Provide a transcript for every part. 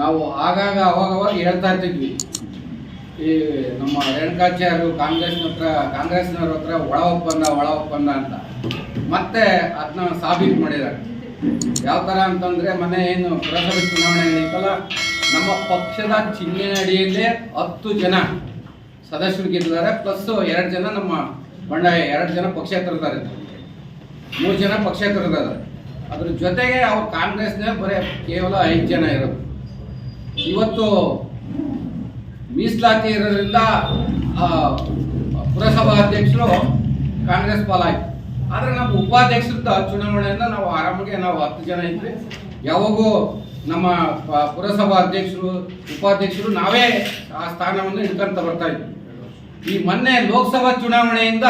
ನಾವು ಆಗಾಗ ಅವಾಗವಾಗ ಅವಾಗ ಹೇಳ್ತಾ ಇರ್ತಿದ್ವಿ. ಈ ನಮ್ಮ ರೇಣುಕಾಚಾರ್ಯರು ಕಾಂಗ್ರೆಸ್ನ ಹತ್ರ, ಕಾಂಗ್ರೆಸ್ನವ್ರ ಹತ್ರ ಒಳ ಒಪ್ಪಂದ ಒಳ ಒಪ್ಪಂದ ಅಂತ. ಮತ್ತೆ ಅದನ್ನ ಸಾಬೀತು ಮಾಡಿದ್ದಾರೆ. ಯಾವ ಥರ ಅಂತಂದರೆ ಮನೆ ಏನು ಪುರಸಭೆ ಚುನಾವಣೆ ನಡೀತಲ್ಲ, ನಮ್ಮ ಪಕ್ಷದ ಚಿಹ್ನೆ ಅಡಿಯಲ್ಲೇ ಹತ್ತು ಜನ ಸದಸ್ಯರು ಗೆದ್ದಿದ್ದಾರೆ, ಪ್ಲಸ್ ಎರಡು ಜನ ನಮ್ಮ ಬಂಡಾಯ, ಎರಡು ಜನ ಪಕ್ಷೇತರದ್ದಾರೆ ಮೂರು ಜನ ಪಕ್ಷೇತರದ್ದಾರೆ ಅದ್ರ ಜೊತೆಗೆ ಅವ್ರು ಕಾಂಗ್ರೆಸ್ನೇ ಬರೀ ಕೇವಲ ಐದು ಜನ ಇರೋದು. ಇವತ್ತು ಮೀಸಲಾತಿ ಇರೋದ್ರಿಂದ ಆ, ಪುರಸಭಾ ಅಧ್ಯಕ್ಷರು ಕಾಂಗ್ರೆಸ್ ಪಾಲಾಯ್ತು. ಆದರೆ ನಮ್ಮ ಉಪಾಧ್ಯಕ್ಷರದ ಚುನಾವಣೆಯನ್ನು ನಾವು ಆರಾಮಾಗಿ ನಾವು ಹತ್ತು ಜನ ಇದ್ವಿ. ಯಾವಾಗೂ ನಮ್ಮ ಪುರಸಭಾ ಅಧ್ಯಕ್ಷರು ಉಪಾಧ್ಯಕ್ಷರು ನಾವೇ ಆ ಸ್ಥಾನವನ್ನು ಹಿಡ್ಕೊಂತ ಬರ್ತಾ ಇದ್ವಿ. ಈ ಮೊನ್ನೆ ಲೋಕಸಭಾ ಚುನಾವಣೆಯಿಂದ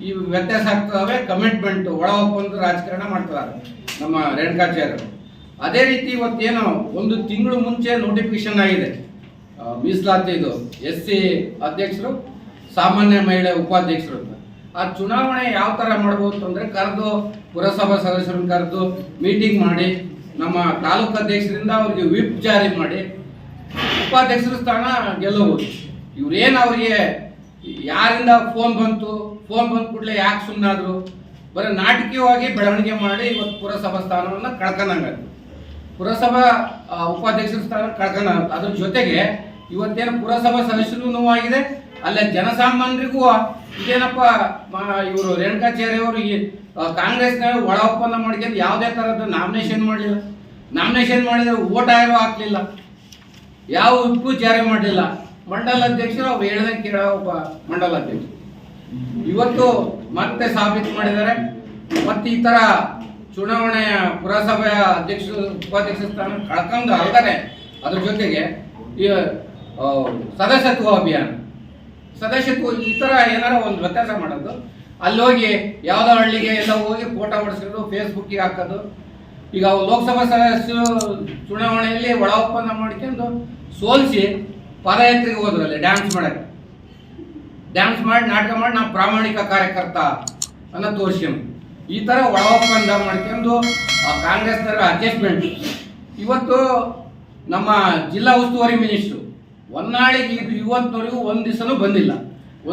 ಈ ವ್ಯತ್ಯಾಸ ಆಗ್ತವೆ ಕಮಿಟ್ಮೆಂಟ್ ಒಳ ಒಪ್ಪಂದ ರಾಜಕಾರಣ ಮಾಡ್ತಾರೆ ನಮ್ಮ ರೇಣುಕಾಚಾರ್ಯರು. ಅದೇ ರೀತಿ ಇವತ್ತೇನು ಒಂದು ತಿಂಗಳು ಮುಂಚೆ ನೋಟಿಫಿಕೇಶನ್ ಆಗಿದೆ. ಮೀಸಲಾತಿದು ಎಸ್ ಸಿ ಅಧ್ಯಕ್ಷರು, ಸಾಮಾನ್ಯ ಮಹಿಳೆ ಉಪಾಧ್ಯಕ್ಷರು ಆ ಚುನಾವಣೆ ಯಾವ ಥರ ಮಾಡ್ಬೋದು ಅಂದರೆ ಕರೆದು ಪುರಸಭಾ ಸದಸ್ಯರನ್ನು ಕರೆದು ಮೀಟಿಂಗ್ ಮಾಡಿ, ನಮ್ಮ ತಾಲೂಕು ಅಧ್ಯಕ್ಷರಿಂದ ಅವ್ರಿಗೆ ವಿಪ್ ಜಾರಿ ಮಾಡಿ, ಉಪಾಧ್ಯಕ್ಷರ ಸ್ಥಾನ ಗೆಲ್ಲಬಹುದು. ಇವ್ರೇನು ಅವರಿಗೆ ಯಾರಿಂದ ಫೋನ್ ಬಂತು ಫೋನ್ ಬಂದ ಕೂಡಲೇ ಯಾಕೆ ಸುಮ್ಮನಾದ್ರು ಬರೀ ನಾಟಕೀಯವಾಗಿ ಬೆಳವಣಿಗೆ ಮಾಡಿ ಇವತ್ತು ಪುರಸಭಾ ಸ್ಥಾನವನ್ನು ಕಳ್ಕೊಂಡಂಗಾಯ್ತು. ಪುರಸಭಾ ಉಪಾಧ್ಯಕ್ಷರ ಸ್ಥಾನ ಕಳ್ಕೊಂಡ ಅದ್ರ ಜೊತೆಗೆ ಇವತ್ತೇನು ಪುರಸಭಾ ಸದಸ್ಯರಿಗೂ ನೋವಾಗಿದೆ, ಅಲ್ಲೇ ಜನಸಾಮಾನ್ಯರಿಗೂ ಇದೇನಪ್ಪ ಇವರು ರೇಣುಕಾಚಾರ್ಯ ಅವರು ಈ ಕಾಂಗ್ರೆಸ್ನ ಒಳ ಒಪ್ಪಂದ ಮಾಡ್ಕೊಂಡು ಯಾವುದೇ ಥರದ ನಾಮಿನೇಷನ್ ಮಾಡಲಿಲ್ಲ ನಾಮಿನೇಷನ್ ಮಾಡಿದ್ರೆ ಓಟ್ ಯಾರು ಹಾಕಲಿಲ್ಲ. ಯಾವ ಉಪ್ಪು ಜಾರಿ ಮಾಡಲಿಲ್ಲ. ಮಂಡಲ ಅಧ್ಯಕ್ಷರು ಅವ್ರು ಹೇಳ್ದಂಗೆ ಕೇಳೋ ಒಬ್ಬ ಮಂಡಲ ಅಧ್ಯಕ್ಷರು. ಇವತ್ತು ಮತ್ತೆ ಸಾಬೀತು ಮಾಡಿದ್ದಾರೆ. ಮತ್ತೆ ಈ ತರ ಚುನಾವಣೆಯ ಪುರಸಭೆಯ ಅಧ್ಯಕ್ಷ, ಉಪಾಧ್ಯಕ್ಷ ಸ್ಥಾನ ಕಳ್ಕೊಂಡು ಅಲ್ಲದೆ ಅದ್ರ ಜೊತೆಗೆ ಈ ಸದಸ್ಯತ್ವ ಅಭಿಯಾನ. ಸದಸ್ಯತ್ವ ಈ ಥರ ಏನಾರ ಒಂದು ವ್ಯತ್ಯಾಸ ಮಾಡೋದು. ಅಲ್ಲಿ ಹೋಗಿ ಯಾವ್ದೋ ಹಳ್ಳಿಗೆ ಎಲ್ಲ ಹೋಗಿ ಫೋಟೋ ಹೊಡಿಸೋದು ಫೇಸ್ಬುಕ್ಕಿಗೆ ಹಾಕೋದು. ಈಗ ಲೋಕಸಭಾ ಸದಸ್ಯರು ಚುನಾವಣೆಯಲ್ಲಿ ಒಳ ಒಪ್ಪಂದ ಮಾಡ್ಕೊಂಡು ಸೋಲಿಸಿ ಪಾದಯಾತ್ರೆಗೆ ಹೋದ್ರು ಅಲ್ಲಿ ಡ್ಯಾನ್ಸ್ ಮಾಡಕ್ಕೆ. ಡ್ಯಾನ್ಸ್ ಮಾಡಿ ನಾಟಕ ಮಾಡಿ ನಾವು ಪ್ರಾಮಾಣಿಕ ಕಾರ್ಯಕರ್ತ ಅನ್ನೋ ತೋರಿಸ್ಕೊಂಡು. ಈ ಥರ ಒಳ ಒಪ್ಪಂದ ಮಾಡ್ಕೊಂಡು ಕಾಂಗ್ರೆಸ್ನವರ ಅಡ್ಜಸ್ಟ್ಮೆಂಟ್. ಇವತ್ತು ನಮ್ಮ ಜಿಲ್ಲಾ ಉಸ್ತುವಾರಿ ಮಿನಿಸ್ಟ್ರು ಹೊನ್ನಾಳಿಗೆ ಇದು ಇವತ್ತೊಳಗೂ ಒಂದು ದಿವಸನೂ ಬಂದಿಲ್ಲ.